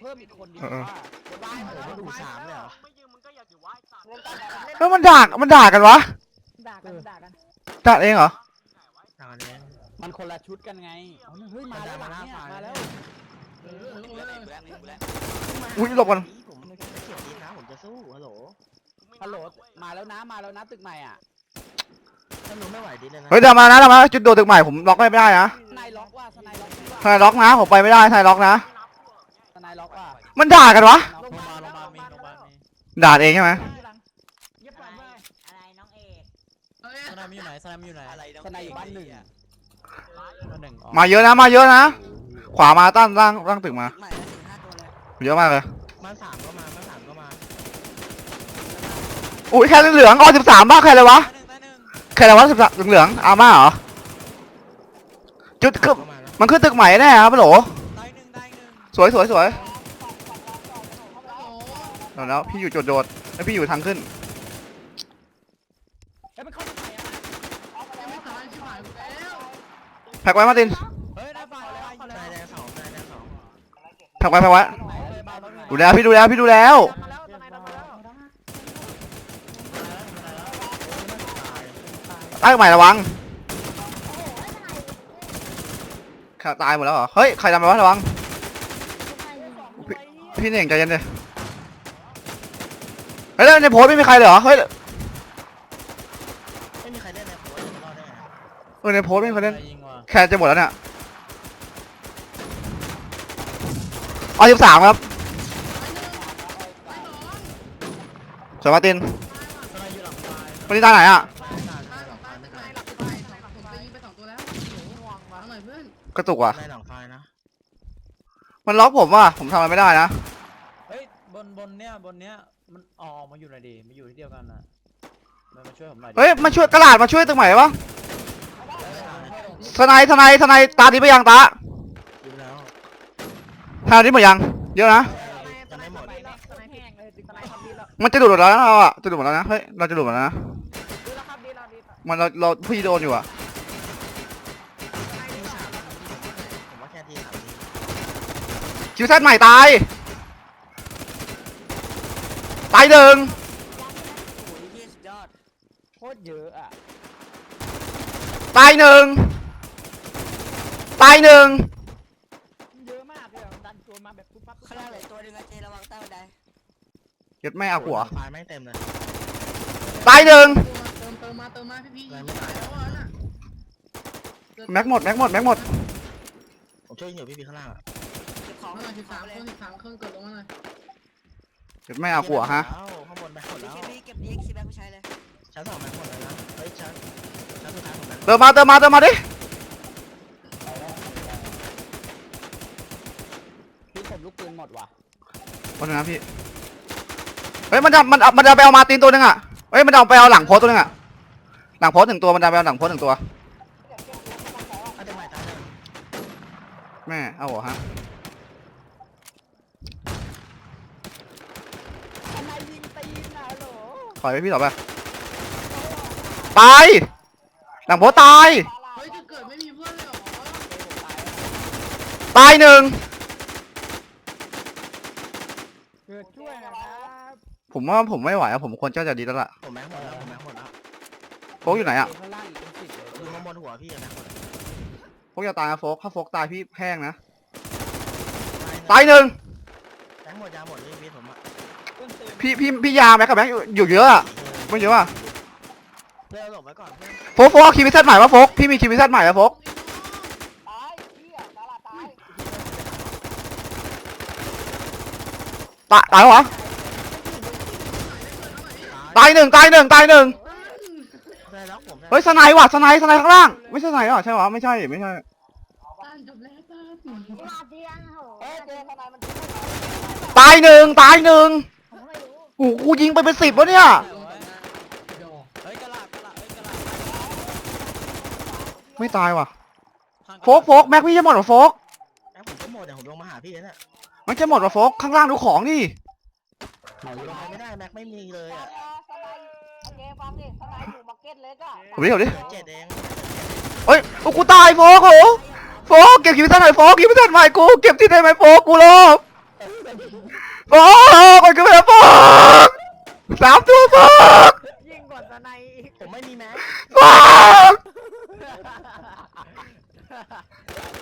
เพิ่มอีกคนดีเออว่าบ้านเหรอไม่ดูสามเลยเหรอไม่ยืมมึงก็อย่าถือว่าไอ้สัตว์เล่นตามกันเล่นเฮ้ยมันด่ามันด่ากันวะด่ากันด่ากันด่าเองเหรอทางนี้มันคนละชุดกันไงเอาเฮ้ยมาแล้วหลังเนี่ยมาแล้วเออเออเอออุ้ยหลบก่อนผมไม่เขียวดีนะผมจะสู้ฮัลโหลฮัลโหลมาแล้วนะมาแล้วนะตึกใหม่อะถ้าหนูไม่ไหวดีเลยนะเฮ้ยเดี๋ยวมานะเดี๋ยวมาจุดโดดตึกใหม่ผมล็อกไม่ได้นะสไนล็อกว่าสไนล็อกพี่ทนายล็อกนะผมไปไม่ได้ทนายล็อกนะสไนล็อกว่า มันด่ากันวะลงมาลงมามีลงมามีด่าเองใช่ไหมเย็บปากเลยอะไรน้องเอกสนามอยู่ไหนสนามอยู่ไหนอะไรน้องสไนอยู่บ้านหนึ่งบ้านหนึ่งอ๋อมาเยอะนะมาเยอะนะขวามาตั้งตั้งตั้งตึกมา ใหม่แล้วถึงห้าตัวเลยเยอะมากเลยมาสามก็มามาสามก็มาอุ้ยแค่เหลืองอ๋อสิบสามบ้าใครเลยวะบ้านหนึ่งบ้านหนึ่งใครเลยวะสิบสามเหลืองอาม่าเหรอจุดคือก็มาแล้วมันขึ้นตึกใหม่แน่ครับฮัลโหลได้หนึ่งได้หนึ่งสวยสวยสวย แล้วพี่อยู่จุดโดดแล้วพี่อยู่ทางขึ้น เฮ้ยมันเข้าตึกใหม่อะแพ็กไว้มาตินเฮ้ยได้ฝ่ายแล้วฝ่ายนายแล้วแดงสองนายแดงสองแพ็กไว้แพ็กไว้ดูแล้วพี่ดูแล้วพี่ดูแล้ว มาแล้วทนายมาแล้วตั้งใหม่ระวังขาตายหมดแล้วเหรอ เฮ้ย ใครทำไปวะระวัง พี่เน่งใจเย็นเลย เฮ้ยแล้วในโพสต์ไม่มีใครเลยเหรอ เฮ้ยไม่มีใครเล่นในโพสต์รอดได้ไงเออในโพสต์ไม่มีใครเล่นยิงวะแค่จะหมดแล้วเนี่ยเอาสิบสามครับสวยมาร์ตินสนามอยู่หลังไฟวันนี้ตาไหนอะกระตุกว่ะในหลังไฟนะ มันล็อกผมว่ะ ผมทำอะไรไม่ได้นะ เฮ้ยบนบนเนี้ยบนเนี้ย มันอ๋อมาอยู่ไหนดีมาอยู่ที่เดียวกันน่ะมามาช่วยผมหน่อยดิเฮ้ยมาช่วยกระดาษมาช่วยตึกใหม่ปะทนายทนายทนายตาดีไปยังตาดูแล้วทนายดีหมดยังเยอะนะยังไม่หมดทนายแห้งเลยทนายทำดีแล้วมันจะดูดหมดแล้วนะเราอะจะดูดหมดแล้วนะเฮ้ยเราจะดูดหมดแล้วนะดีแล้วครับดีแล้วดีมันเราเราพี่โดนอยู่อะผมว่าแค่ทีสามทีคิวแซดใหม่ตายตายหนึ่งโอ้ยยี่สุดยอดโคตรเยอะอะตายหนึ่งตายหนึ่งเยอะมากเลยดันตัวมาแบบปุ๊บปั๊บข้างล่างเหลือตัวหนึงอะเจระวังใต้บันไดเก็ดไม่เอาหัวไฟไม่เต็มเลยตายหนึ่งเติมเติมมาเติมมาพี่พี่อะไรไม่ตายแล้วอะน่ะแม็กหมดแม็กหมดแม็กหมดผมช่วยอยู่พี่พี่ข้างล่างอะเก็บของเอาหน่อยสิบสามเลเคยรื่องสิบสามเครื่องเกิดลงมาหน่อย เก็ดไม่เอาหัวฮะข้างบนไปหมดแล้วเก็บนี้เก็บนี้ซีแบ็คไม่ใช้เลยชั้นสองแม็กหมดเลยนะเฮ้ยชั้นชั้นสุดท้ายผมแม็กเติมมาเติมมาเติมมาดิพี่ผมลูกปืนหมดว่ะวันนึงนะพี่เฮ้ยมันจะมันมันจะไปเอามาตีนตัวหนึงอะเฮ้ยมันจะเอาไปเอาหลังโพสต์ตัวหนึงอะหลังโพสต์หนึ่งตัวมันจะไปเอาหลังโพสต์หนึ่งตัว เอาเต็มใหม่ตายเลยแม่เอาหัวฮะ ทนายยิงตีนนะโหล ถ อยไปพี่ต่อไปตายหลังโพสต์ตาย เฮ้ยจะเกิดไม่มีเพื่อนเลยเหรอตายหนึ่งเกิดช่วยนะครับผมว่าผมไม่ไหวอะผมควรจะจะดีแล้วล่ะผมแม็กหมดแล้วผมแม็กหมดแล้วโฟกอยู่ไหนอะข้างล่างอีกเป็นสิบเลยดูข้างบนหัวพี่แม็กหมดแล้วโฟกอย่าตายนะโฟกถ้าโฟกตายพี่แห้งนะตายตายหนึ่งแม็กหมดยาหมดเลยพี่ผมอะ พี่พี่พี่ยาแม็กกับแม็กอยู่อยู่เยอะอะไม่เยอะอะเพื่อนหลบไว้ก่อนเพื่อนโฟกโฟกเอาคิวพิเศษใหม่ปะโฟกพี่มีคิวพิเศษใหม่ปะโฟกตายเหี้ยตาลาตายตายตายเหรอตายหนึ่งตายหนึ่งตายหนึ่งได้แล้วผมเฮ้ยสไนด์ว่ะสไนด์สไนด์ข้างล่างไม่ใช่สไนด์เหรอใช่เหรอไม่ใช่ไม่ใช่ต้านจบแล้วต้านมาเตียงโหเอ้ยเจทนายมัน ตายหนึ่งตายหนึ่งผมไม่รู้ โอ้โหกูยิงไปเป็นสิบวะเนี่ยลงต่อหน้าเดี๋ยวเฮ้ยกระลาดกระลาดเฮ้ยกระลาดไม่ตายว่ะข้างระโฟกโฟกแม็กพี่จะหมดเหรอโฟกแม็กผมก็หมดเดี๋ยวผมลงมาหาพี่เนี่ยมันจะหมดเหรอโฟกข้างล่างดูของดิไหนลงไปไม่ได้แม็กไม่มีเลยอะทนายโอเคฟังดิทนายอยู่มาร์เก็ตเล็กอะผมดิผมดิเจ็ดเองเฮ้ยโอ้กูตายโฟกโหโฟกเก็บคิวพิเศษหน่อยโฟกคิวพิเศษใหม่กูเก็บที่ไหนไหมโฟกกูรอบโอ้มันก็ไม่ได้บอกสามตัวบอก ว่าสไนอีกผมไม่มีแม็ก